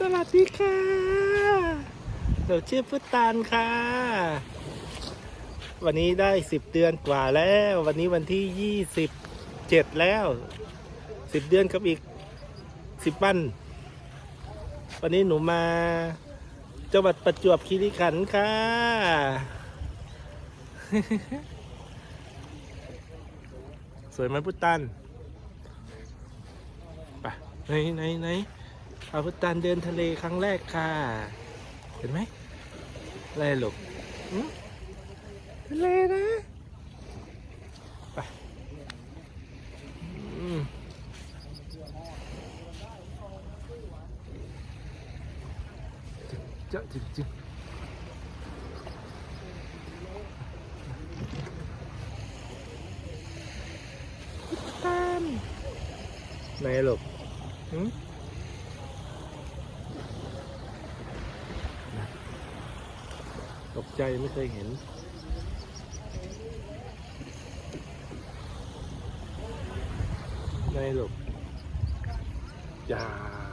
สวัสดีค่ะหนูชื่อพุตานค่ะ วันนี้ได้สิบเดือนกว่าแล้ว วันนี้วันที่ยี่สิบเจ็ดแล้วสิบเดือนกับอีกสิบวัน วันนี้หนูมาจังหวัดประจวบคีรีขันธ์ค่ะ สวยไหมพุตตันไปไหนไหนไหน อาพุตตันเดินทะเลครั้งแรกค่ะ เห็นไหมอะไรลูกทะเลนะไปอืมจะจิบจิบตามไหนลูกหืม ตกใจไม่เคยเห็นไหนลูกอย่า